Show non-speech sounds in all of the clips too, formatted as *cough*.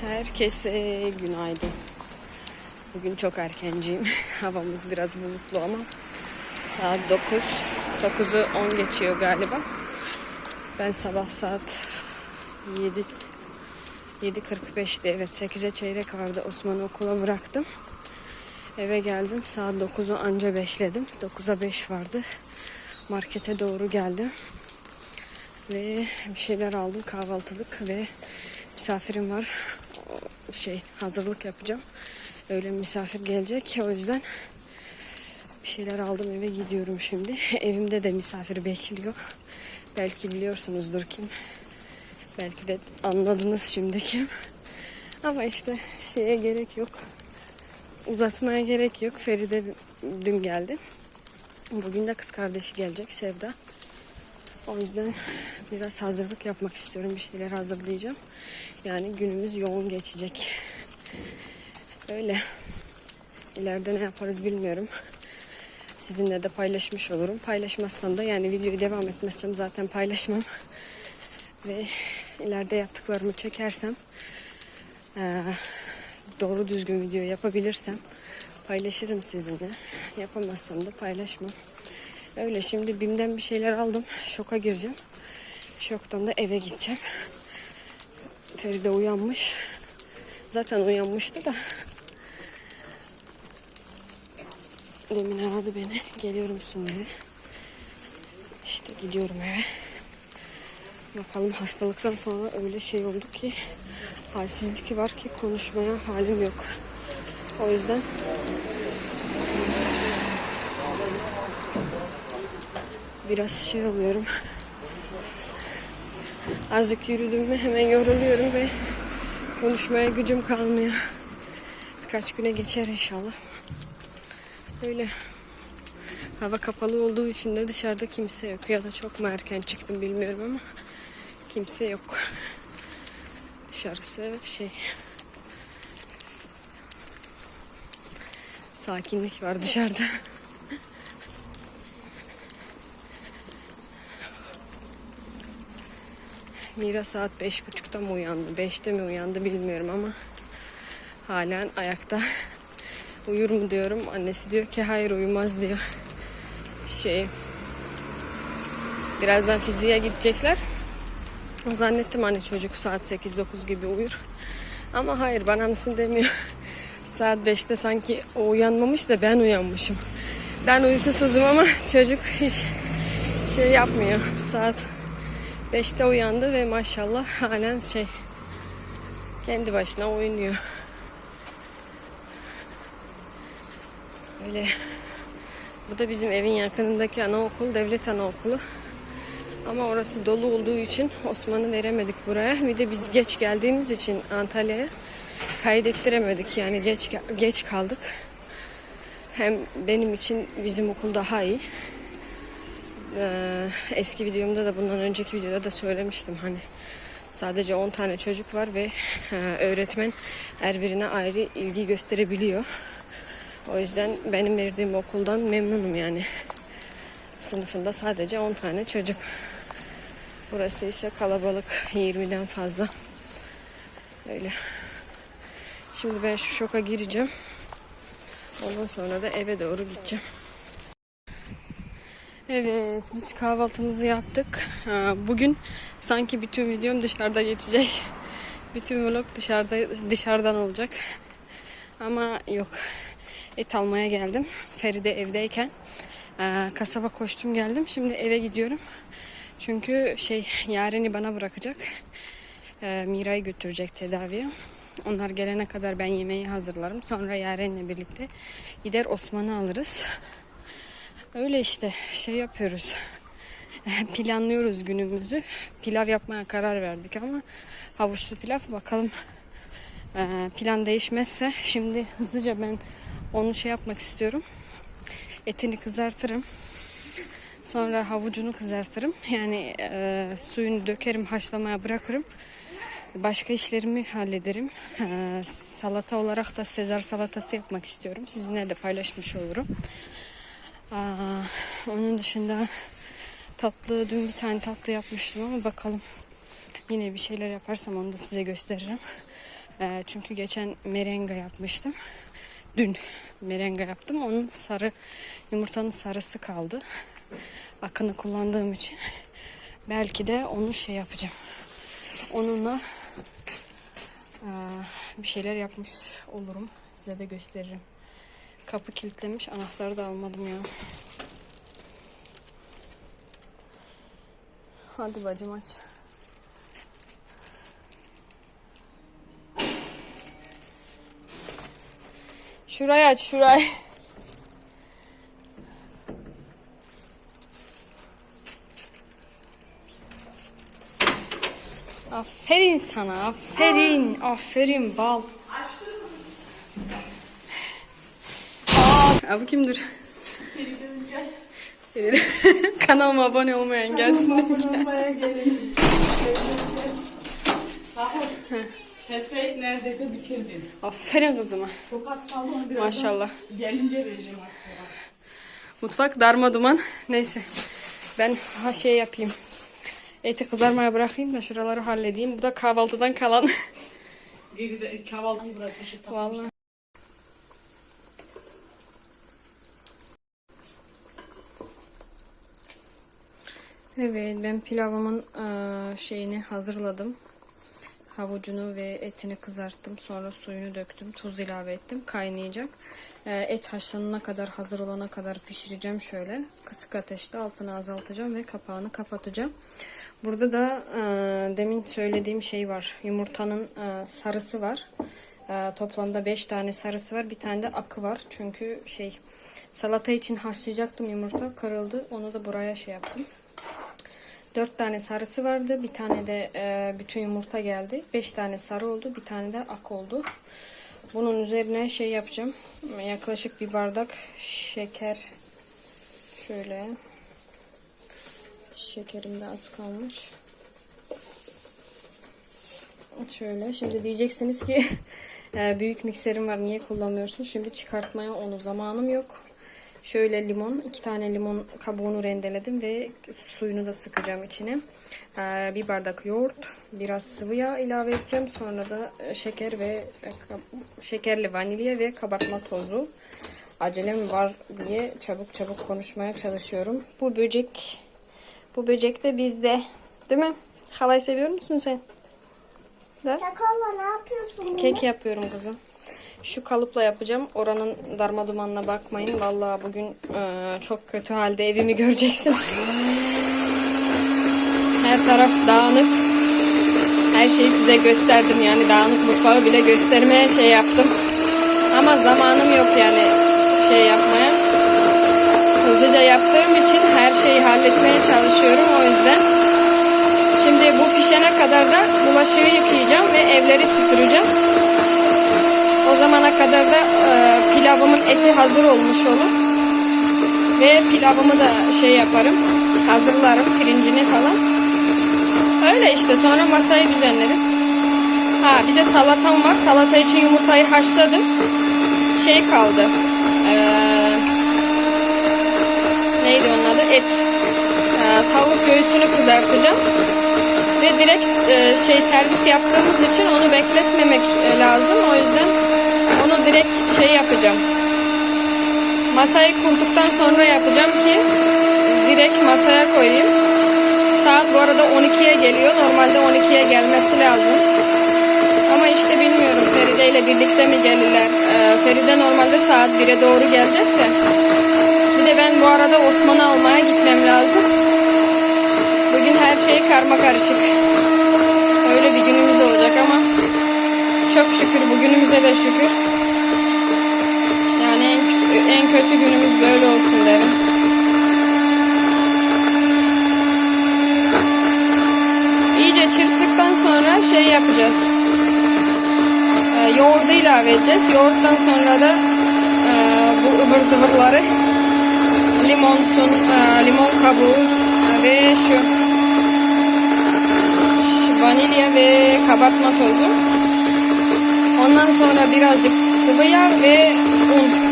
Herkese günaydın. Bugün çok erkenciyim. *laughs* Havamız biraz bulutlu ama saat 9. 9'u 10 geçiyor galiba. Ben sabah saat 7 7.45'te evet 8'e çeyrek vardı Osman'ı okula bıraktım. Eve geldim saat 9'u anca bekledim. 9'a 5 vardı. Markete doğru geldim. Ve bir şeyler aldım kahvaltılık ve misafirim var. Şey hazırlık yapacağım. Öyle misafir gelecek. O yüzden bir şeyler aldım eve gidiyorum şimdi. *laughs* Evimde de misafir bekliyor. Belki biliyorsunuzdur kim. Belki de anladınız şimdi kim. Ama işte şeye gerek yok. Uzatmaya gerek yok. Feride dün geldi. Bugün de kız kardeşi gelecek Sevda. O yüzden biraz hazırlık yapmak istiyorum. Bir şeyler hazırlayacağım. Yani günümüz yoğun geçecek. Öyle. İleride ne yaparız bilmiyorum. Sizinle de paylaşmış olurum. Paylaşmazsam da yani videoyu devam etmezsem zaten paylaşmam. Ve ileride yaptıklarımı çekersem doğru düzgün video yapabilirsem paylaşırım sizinle. Yapamazsam da paylaşmam. Öyle şimdi BİM'den bir şeyler aldım. Şoka gireceğim. Şoktan da eve gideceğim. Feride uyanmış. Zaten uyanmıştı da. Demin aradı beni. Geliyor musun dedi. İşte gidiyorum eve. Bakalım hastalıktan sonra öyle şey oldu ki halsizlik var ki konuşmaya halim yok. O yüzden biraz şey oluyorum. Azıcık yürüdüm mü hemen yoruluyorum ve konuşmaya gücüm kalmıyor. Birkaç güne geçer inşallah. Öyle. Hava kapalı olduğu için de dışarıda kimse yok. Ya da çok mu erken çıktım bilmiyorum ama kimse yok. Dışarısı şey sakinlik var dışarıda. Mira saat beş buçukta mı uyandı? Beşte mi uyandı bilmiyorum ama halen ayakta. *laughs* Uyur mu diyorum. Annesi diyor ki hayır uyumaz diyor. Şey birazdan fiziğe gidecekler. Zannettim hani çocuk saat 8-9 gibi uyur. Ama hayır bana mısın demiyor. *laughs* Saat 5'te sanki o uyanmamış da ben uyanmışım. Ben uykusuzum ama çocuk hiç şey yapmıyor. Saat 5'te uyandı ve maşallah halen şey kendi başına oynuyor. Öyle. Bu da bizim evin yakınındaki anaokul, devlet anaokulu. Ama orası dolu olduğu için Osman'ı veremedik buraya. Bir de biz geç geldiğimiz için Antalya'ya kaydettiremedik. Yani geç geç kaldık. Hem benim için bizim okul daha iyi. Ee, eski videomda da bundan önceki videoda da söylemiştim hani sadece 10 tane çocuk var ve e, öğretmen her birine ayrı ilgi gösterebiliyor. O yüzden benim verdiğim okuldan memnunum yani. Sınıfında sadece 10 tane çocuk. Burası ise kalabalık 20'den fazla. Öyle. Şimdi ben şu şoka gireceğim. Ondan sonra da eve doğru gideceğim. Evet, biz kahvaltımızı yaptık. Ha, Bugün sanki bütün videom dışarıda geçecek. *laughs* Bütün vlog dışarıda dışarıdan olacak. Ama yok. Et almaya geldim. Feride evdeyken e, kasaba koştum geldim. Şimdi eve gidiyorum. Çünkü şey Yaren'i bana bırakacak. E, Mira'yı götürecek tedaviye. Onlar gelene kadar ben yemeği hazırlarım. Sonra Yaren'le birlikte gider Osman'ı alırız. Öyle işte şey yapıyoruz. *laughs* Planlıyoruz günümüzü. Pilav yapmaya karar verdik ama havuçlu pilav bakalım Ee, plan değişmezse şimdi hızlıca ben onu şey yapmak istiyorum. Etini kızartırım. Sonra havucunu kızartırım. Yani e, suyunu dökerim, haşlamaya bırakırım. Başka işlerimi hallederim. Ee, salata olarak da Sezar salatası yapmak istiyorum. Sizinle de paylaşmış olurum. Aa, onun dışında tatlı dün bir tane tatlı yapmıştım ama bakalım yine bir şeyler yaparsam onu da size gösteririm. Ee, çünkü geçen merenga yapmıştım. Dün merenga yaptım. Onun sarı yumurtanın sarısı kaldı. Akını kullandığım için. Belki de onu şey yapacağım. Onunla eee, bir şeyler yapmış olurum. Size de gösteririm. Kapı kilitlemiş. Anahtarı da almadım ya. Hadi bacım aç. Şurayı aç şurayı. Aferin sana, aferin, aferin bal. Aa, abi kimdir? Feride. *laughs* Kanalıma abone olmayan gelsin dedik. Kesmeyi neredeyse bitirdin. Aferin kızıma. Çok az kaldı onu biraz Maşallah. gelince vereceğim artık. Mutfak darma duman. Neyse. Ben ha şey yapayım. Eti kızarmaya bırakayım da şuraları halledeyim. Bu da kahvaltıdan kalan. Kahvaltıyı bırakmışım. Vallahi. Evet ben pilavımın eee, şeyini hazırladım. Havucunu ve etini kızarttım. Sonra suyunu döktüm. Tuz ilave ettim. Kaynayacak. Eee, et haşlanana kadar hazır olana kadar pişireceğim şöyle. Kısık ateşte altını azaltacağım ve kapağını kapatacağım. Burada da eee, demin söylediğim şey var. Yumurtanın sarısı var. Toplamda 5 tane sarısı var. Bir tane de akı var. Çünkü şey salata için haşlayacaktım yumurta. Kırıldı. Onu da buraya şey yaptım. Dört tane sarısı vardı. Bir tane de e, bütün yumurta geldi. Beş tane sarı oldu. Bir tane de ak oldu. Bunun üzerine şey yapacağım. Yaklaşık bir bardak şeker. Şöyle. Şekerim de az kalmış. Şöyle. Şimdi diyeceksiniz ki *laughs* e, büyük mikserim var. Niye kullanmıyorsun? Şimdi çıkartmaya onu zamanım yok. Şöyle limon, iki tane limon kabuğunu rendeledim ve suyunu da sıkacağım içine. Ee, bir bardak yoğurt, biraz sıvı yağ ilave edeceğim. Sonra da e, şeker ve e, şekerli vanilya ve kabartma tozu. Acelem var diye çabuk çabuk konuşmaya çalışıyorum. Bu böcek, bu böcek de bizde. Değil mi? Halay seviyor musun sen? Da? Sakalla ne yapıyorsun? Kek yapıyorum kızım. Şu kalıpla yapacağım. Oranın darma dumanına bakmayın. Vallahi bugün e, çok kötü halde evimi göreceksiniz. Her taraf dağınık. Her şeyi size gösterdim yani dağınık mutfağı bile göstermeye şey yaptım. Ama zamanım yok yani şey yapmaya. Hızlıca yaptığım için her şeyi halletmeye çalışıyorum o yüzden. Şimdi bu pişene kadar da bulaşığı yıkayacağım ve evleri süpüreceğim. O zamana kadar da e, pilavımın eti hazır olmuş olur. Ve pilavımı da şey yaparım. Hazırlarım pirincini falan. Öyle işte sonra masayı düzenleriz. Ha bir de salatam var. Salata için yumurtayı haşladım. Şey kaldı. Ee, neydi onun adı? Et. Ee, tavuk göğsünü kızartacağım. Ve direkt e, şey servis yaptığımız için onu bekletmemek e, lazım. O yüzden direkt şey yapacağım. Masayı kurduktan sonra yapacağım ki direkt masaya koyayım. Saat bu arada 12'ye geliyor. Normalde 12'ye gelmesi lazım. Ama işte bilmiyorum Feride ile birlikte mi gelirler. Ee, Feride normalde saat 1'e doğru gelecek de. Bir de ben bu arada Osman'ı almaya gitmem lazım. Bugün her şey karma karışık. Öyle bir günümüz olacak ama çok şükür bugünümüze de şükür. En, kötü günümüz böyle olsun derim. İyice çırptıktan sonra şey yapacağız. Ee, yoğurdu ilave edeceğiz. Yoğurttan sonra da e, bu ıvır zıvırları limonsun, e, limon kabuğu e, ve şu, şu vanilya ve kabartma tozu. Ondan sonra birazcık sıvı yağ ve un.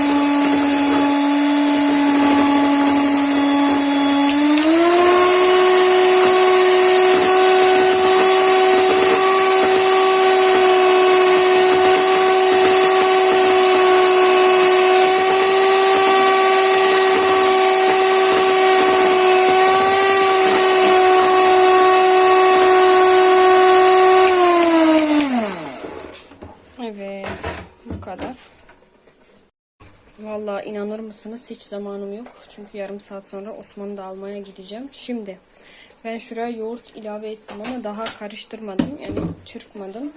kadar. Vallahi inanır mısınız hiç zamanım yok. Çünkü yarım saat sonra Osman'ı da almaya gideceğim. Şimdi ben şuraya yoğurt ilave ettim ama daha karıştırmadım. Yani çırpmadım.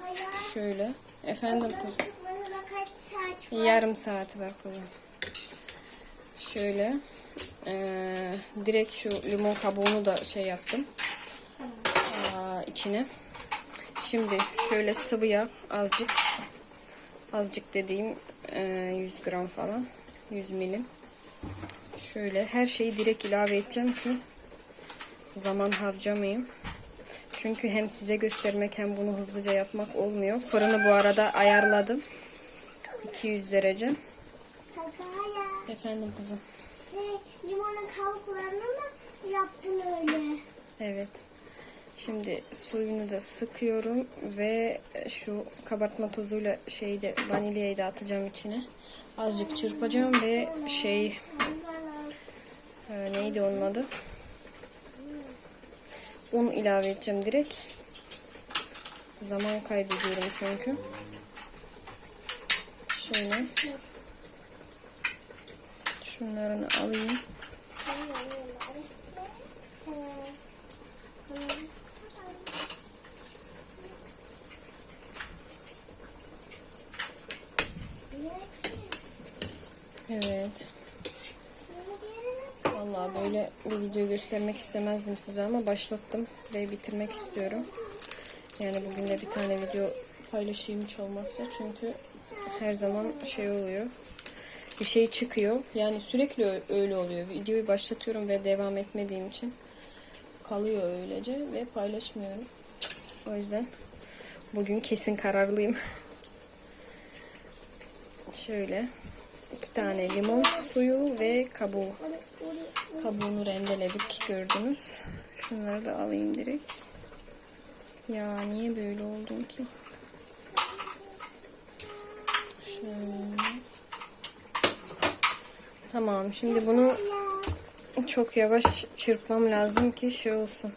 Şöyle. Efendim var? Yarım saati var kuzum. Şöyle. eee, direkt şu limon kabuğunu da şey yaptım. Aa, içine. Şimdi şöyle sıvı yağ azıcık. Azıcık dediğim eee, 100 gram falan. 100 milim. Şöyle her şeyi direkt ilave edeceğim ki zaman harcamayayım. Çünkü hem size göstermek hem bunu hızlıca yapmak olmuyor. Fırını bu arada ayarladım. 200 derece. Papaya. Efendim kızım. Şey, limonun kabuklarını mı yaptın öyle? Evet. Şimdi suyunu da sıkıyorum ve şu kabartma tozuyla şeyi de vanilyayı da atacağım içine. Azıcık çırpacağım ve şey e, neydi onun adı? Un ilave edeceğim direkt. Zaman kaybediyorum çünkü. Şöyle. Şunlarını alayım. Evet. Vallahi böyle bir video göstermek istemezdim size ama başlattım ve bitirmek istiyorum. Yani bugün de bir tane video paylaşayım hiç olmazsa çünkü her zaman şey oluyor. Bir şey çıkıyor. Yani sürekli öyle oluyor. Videoyu başlatıyorum ve devam etmediğim için kalıyor öylece ve paylaşmıyorum. O yüzden bugün kesin kararlıyım. Şöyle iki tane limon suyu ve kabuğu. Kabuğunu rendeledik gördünüz. Şunları da alayım direkt. Ya niye böyle oldun ki? Şöyle. Tamam şimdi bunu çok yavaş çırpmam lazım ki şey olsun.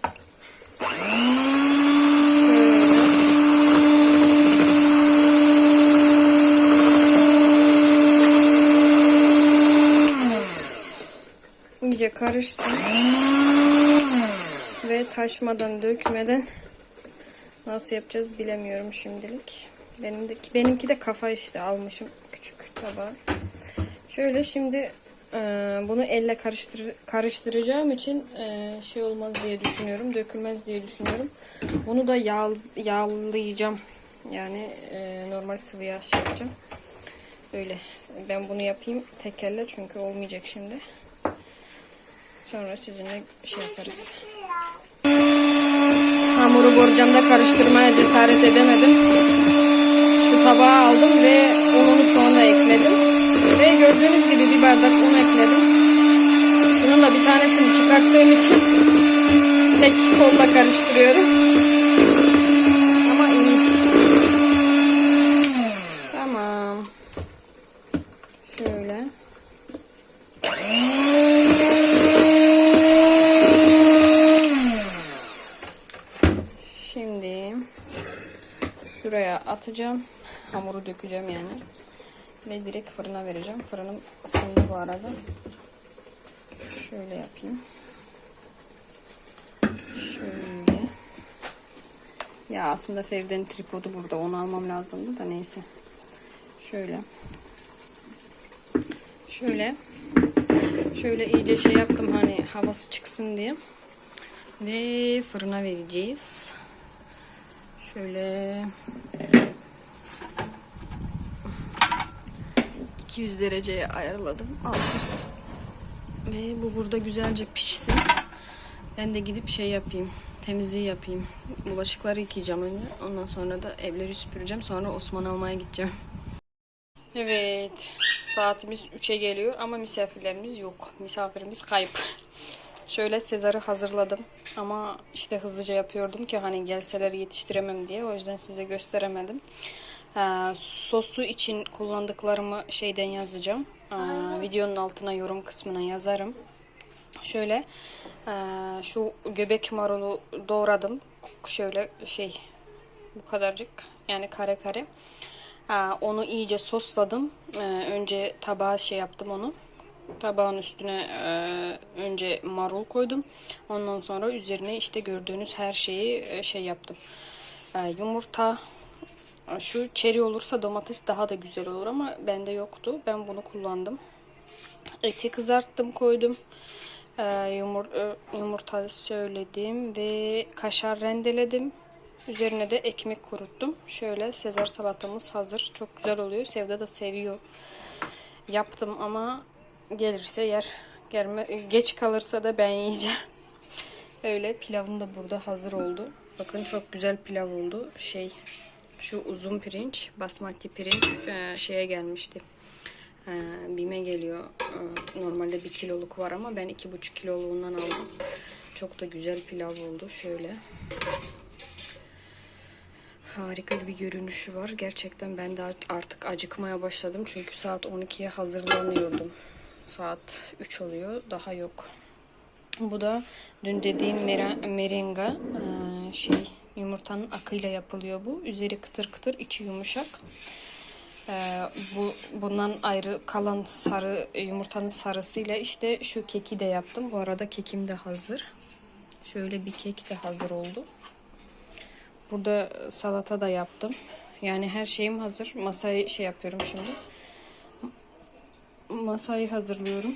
İyice karışsın. Ve taşmadan, dökmeden nasıl yapacağız bilemiyorum şimdilik. Benimki, benimki de kafa işte almışım küçük tabağı. Şöyle şimdi e, bunu elle karıştır, karıştıracağım için e, şey olmaz diye düşünüyorum. Dökülmez diye düşünüyorum. Bunu da yağ, yağlayacağım. Yani e, normal sıvı yağ şey yapacağım. Böyle. Ben bunu yapayım tek elle çünkü olmayacak şimdi. Sonra sizinle şey yaparız. Hamuru borcamda karıştırmaya cesaret edemedim. Şu tabağa aldım ve ununu sonra ekledim. Ve gördüğünüz gibi bir bardak un ekledim. Bunun da bir tanesini çıkarttığım için tek kolla karıştırıyorum. Ama iyi. Tamam. Şöyle. Şimdi şuraya atacağım. Dökeceğim yani. Ve direkt fırına vereceğim. Fırınım ısındı bu arada. Şöyle yapayım. Şöyle. Ya aslında Feride'nin tripodu burada. Onu almam lazımdı da neyse. Şöyle. Şöyle. Şöyle iyice şey yaptım hani havası çıksın diye. Ve fırına vereceğiz. Şöyle 200 dereceye ayarladım. Alt. Ve bu burada güzelce pişsin. Ben de gidip şey yapayım. Temizliği yapayım. Bulaşıkları yıkayacağım önce. Ondan sonra da evleri süpüreceğim. Sonra Osman almaya gideceğim. Evet. Saatimiz 3'e geliyor ama misafirlerimiz yok. Misafirimiz kayıp. Şöyle Sezar'ı hazırladım. Ama işte hızlıca yapıyordum ki hani gelseler yetiştiremem diye. O yüzden size gösteremedim. Ee, sosu için kullandıklarımı şeyden yazacağım. Ee, videonun altına yorum kısmına yazarım. Şöyle ee, şu göbek marulu doğradım. Şöyle şey bu kadarcık yani kare kare. Ha, onu iyice sosladım. Ee, önce tabağa şey yaptım onu. Tabağın üstüne e, önce marul koydum. Ondan sonra üzerine işte gördüğünüz her şeyi e, şey yaptım. E, yumurta, e, şu çeri olursa domates daha da güzel olur ama bende yoktu. Ben bunu kullandım. Eti kızarttım koydum. Ee, yumur, e, yumurta söyledim ve kaşar rendeledim. Üzerine de ekmek kuruttum. Şöyle Sezar salatamız hazır. Çok güzel oluyor. Sevda da seviyor. Yaptım ama gelirse yer. Gelme, geç kalırsa da ben yiyeceğim. Öyle pilavım da burada hazır oldu. Bakın çok güzel pilav oldu. Şey şu uzun pirinç, basmati pirinç e, şeye gelmişti. E, Bime geliyor. E, Normalde bir kiloluk var ama ben iki buçuk kiloluğundan aldım. Çok da güzel pilav oldu. Şöyle. Harika bir görünüşü var. Gerçekten ben de artık acıkmaya başladım. Çünkü saat 12'ye hazırlanıyordum. Saat 3 oluyor. Daha yok. Bu da dün dediğim mera- merenga eee, şey yumurtanın akıyla yapılıyor bu. Üzeri kıtır kıtır, içi yumuşak. Eee, bu bundan ayrı kalan sarı yumurtanın sarısıyla işte şu keki de yaptım. Bu arada kekim de hazır. Şöyle bir kek de hazır oldu. Burada salata da yaptım. Yani her şeyim hazır. Masayı şey yapıyorum şimdi. Masayı hazırlıyorum.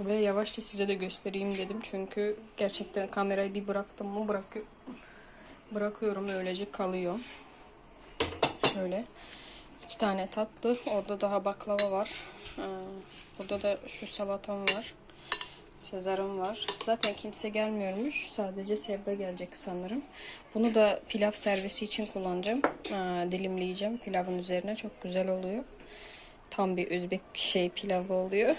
Ve yavaşça size de göstereyim dedim. Çünkü gerçekten kamerayı bir bıraktım mı bırakıyor, bırakıyorum öylece kalıyor. Şöyle. iki tane tatlı. Orada daha baklava var. Ee, Burada da şu salatam var. Sezar'ım var. Zaten kimse gelmiyormuş. Sadece Sevda gelecek sanırım. Bunu da pilav servisi için kullanacağım. Aa, dilimleyeceğim pilavın üzerine. Çok güzel oluyor. Tam bir Özbek şey pilavı oluyor.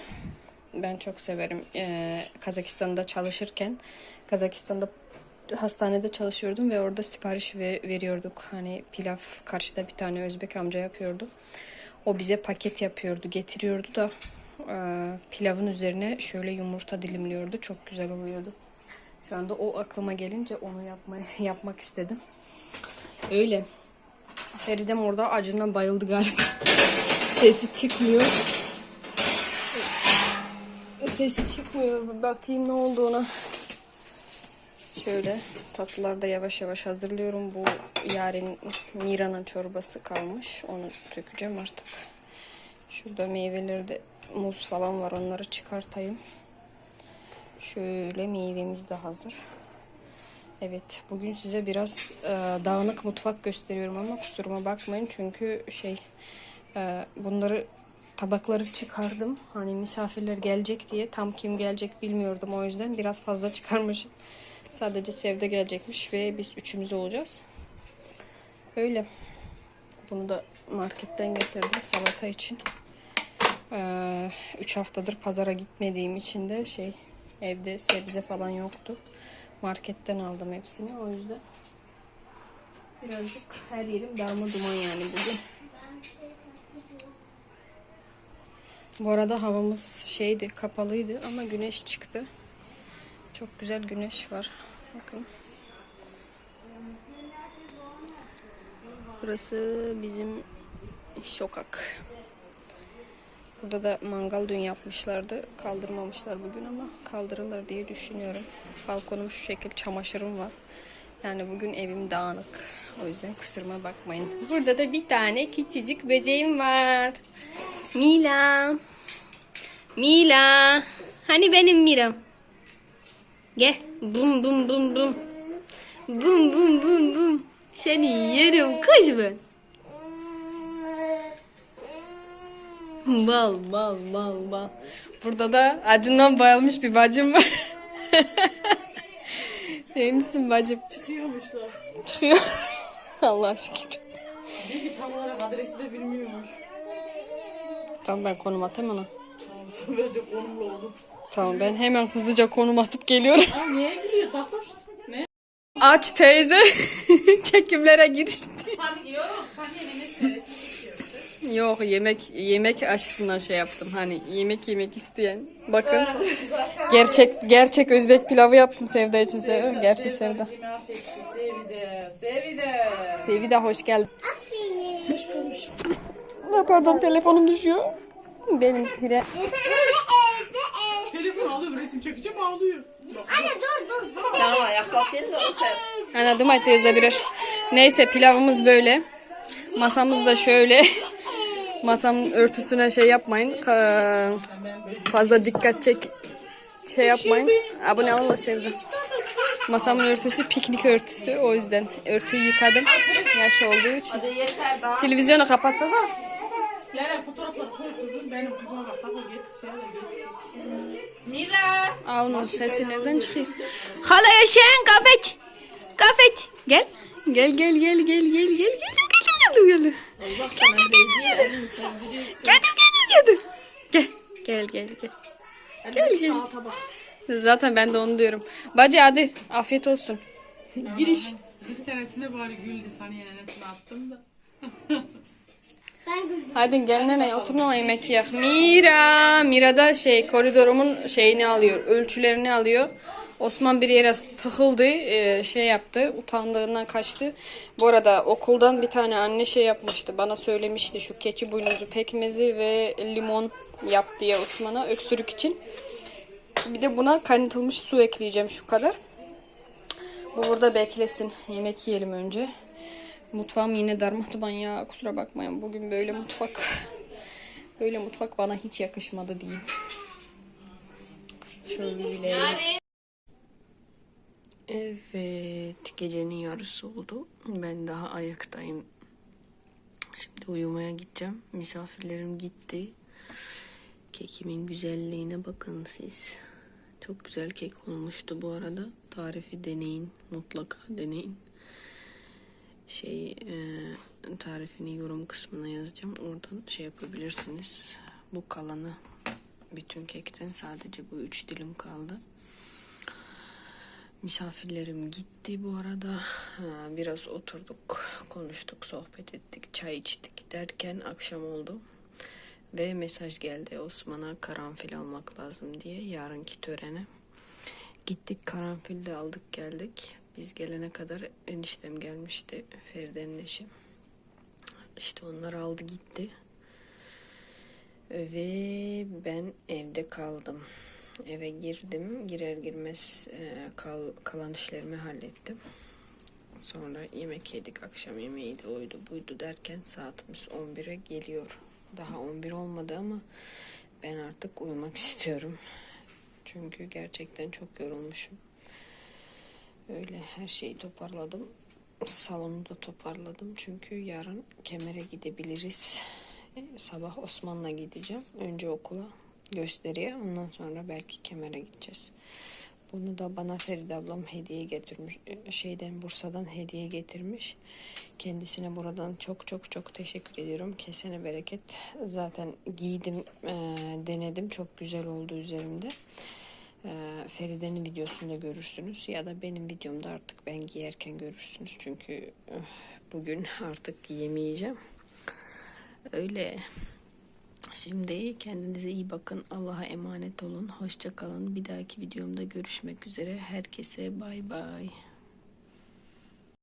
Ben çok severim. Ee, Kazakistan'da çalışırken Kazakistan'da hastanede çalışıyordum ve orada sipariş ve- veriyorduk. Hani pilav karşıda bir tane Özbek amca yapıyordu. O bize paket yapıyordu, getiriyordu da e, pilavın üzerine şöyle yumurta dilimliyordu. Çok güzel oluyordu. Şu anda o aklıma gelince onu yapmaya *laughs* yapmak istedim. Öyle. Feridem orada acından bayıldı galiba. *laughs* Sesi çıkmıyor. Sesi çıkmıyor. Bakayım ne olduğuna. Şöyle tatlılar da yavaş yavaş hazırlıyorum. Bu yarın Mira'nın çorbası kalmış. Onu dökeceğim artık. Şurada meyveleri de muz falan var. Onları çıkartayım. Şöyle meyvemiz de hazır. Evet, bugün size biraz e, dağınık mutfak gösteriyorum ama kusuruma bakmayın çünkü şey e, bunları tabakları çıkardım. Hani misafirler gelecek diye tam kim gelecek bilmiyordum o yüzden biraz fazla *laughs* çıkarmışım. Sadece Sevde gelecekmiş ve biz üçümüz olacağız. Öyle. Bunu da marketten getirdim salata için. Ee, üç haftadır pazara gitmediğim için de şey evde sebze falan yoktu. Marketten aldım hepsini o yüzden. Birazcık her yerim darma duman yani bugün. Bu arada havamız şeydi kapalıydı ama güneş çıktı. Çok güzel güneş var. Bakın. Burası bizim sokak. Burada da mangal dün yapmışlardı. Kaldırmamışlar bugün ama kaldırılır diye düşünüyorum. Balkonum şu şekil çamaşırım var. Yani bugün evim dağınık. O yüzden kusuruma bakmayın. Burada da bir tane küçücük böceğim var. Mila. Mila. Hani benim Miram? Gel. Bum bum bum bum. Bum bum bum bum. Seni yerim kız ben. Bal bal bal bal. Burada da acından bayılmış bir bacım var. *laughs* İyi misin bacım? Çıkıyormuşlar. Çıkıyor. *laughs* Allah şükür. Dedi tam olarak adresi de bilmiyormuş. Tamam ben konum atayım ona. Tamam bu sefer çok onurlu oldum. Tamam ben hemen hızlıca konum atıp geliyorum. Aa niye gülüyor? Takmış. Ne? Aç teyze *laughs* çekimlere girişti. Sanki yok. Seresini istiyorsun. Yok yemek yemek aşısından şey yaptım. Hani yemek yemek isteyen. Bakın gerçek gerçek Özbek pilavı yaptım Sevda için. Sevda. Gerçek Sevda. Sevide. Sevide. Sevda hoş geldin. Aferin. Pardon telefonum düşüyor. Evde ev. *laughs* Alıyorum resim çekeceğim ağlıyor. Anne dur dur dur. Tamam yaklaşayım da sev. Anladım ay teyze birer. Neyse pilavımız böyle. Masamız da şöyle. *laughs* Masamın örtüsüne şey yapmayın. Fazla dikkat çek şey yapmayın. Abone olma sevdim. Masamın örtüsü piknik örtüsü. O yüzden örtüyü yıkadım. Yaş olduğu için. Hadi yeter daha. Televizyonu kapatsanız Yaren fotoğrafları koy kızım. Benim kızıma bak. Tamam git. Sen de git. Mira. Aa onun sesi nereden çıkıyor? Hala yaşayan kafet. Kafet. Gel. Gel gel gel gel gel gel gel gel gel gel. Biliyorsun. Geldim geldim geldim. Gel gel gel gel. Gel gel. Bak. Zaten ben de onu diyorum. Bacı hadi afiyet olsun. Giriş. Bir tanesine bari güldü. Saniye nenesine attım da. Hadi gel nene oturun ona yemek yak. Mira. Mira da şey koridorumun şeyini alıyor. Ölçülerini alıyor. Osman bir yere tıkıldı. e, şey yaptı. Utandığından kaçtı. Bu arada okuldan bir tane anne şey yapmıştı. Bana söylemişti şu keçi boynuzu pekmezi ve limon yap diye Osman'a öksürük için. Bir de buna kaynatılmış su ekleyeceğim şu kadar. Bu burada beklesin. Yemek yiyelim önce. Mutfağım yine darmadağın ya. Kusura bakmayın. Bugün böyle mutfak böyle mutfak bana hiç yakışmadı değil. Şöyle. Evet, gecenin yarısı oldu. Ben daha ayaktayım. Şimdi uyumaya gideceğim. Misafirlerim gitti. Kekimin güzelliğine bakın siz. Çok güzel kek olmuştu bu arada. Tarifi deneyin. Mutlaka deneyin. Şey e, tarifini yorum kısmına yazacağım. Oradan şey yapabilirsiniz. Bu kalanı bütün kekten sadece bu üç dilim kaldı. Misafirlerim gitti bu arada. Ha, biraz oturduk, konuştuk, sohbet ettik, çay içtik derken akşam oldu. Ve mesaj geldi Osman'a karanfil almak lazım diye yarınki törene. Gittik karanfil de aldık geldik. Biz gelene kadar eniştem gelmişti. Feride'nin eşi. İşte onlar aldı gitti. Ve ben evde kaldım. Eve girdim. Girer girmez e, kal, kalan işlerimi hallettim. Sonra yemek yedik. Akşam yemeğiydi, oydu buydu derken saatimiz 11'e geliyor. Daha 11 olmadı ama ben artık uyumak *laughs* istiyorum. Çünkü gerçekten çok yorulmuşum. Öyle her şeyi toparladım. Salonu da toparladım. Çünkü yarın Kemer'e gidebiliriz. E, Sabah Osman'la gideceğim. Önce okula gösteriye. Ondan sonra belki Kemer'e gideceğiz. Bunu da bana Feride ablam hediye getirmiş. E, Şeyden Bursa'dan hediye getirmiş. Kendisine buradan çok çok çok teşekkür ediyorum. Kesene bereket. Zaten giydim, e, denedim. Çok güzel oldu üzerimde. E, Feride'nin videosunda görürsünüz ya da benim videomda artık ben giyerken görürsünüz. Çünkü eh, bugün artık giyemeyeceğim. Öyle. Şimdi kendinize iyi bakın. Allah'a emanet olun. Hoşça kalın. Bir dahaki videomda görüşmek üzere. Herkese bay bay.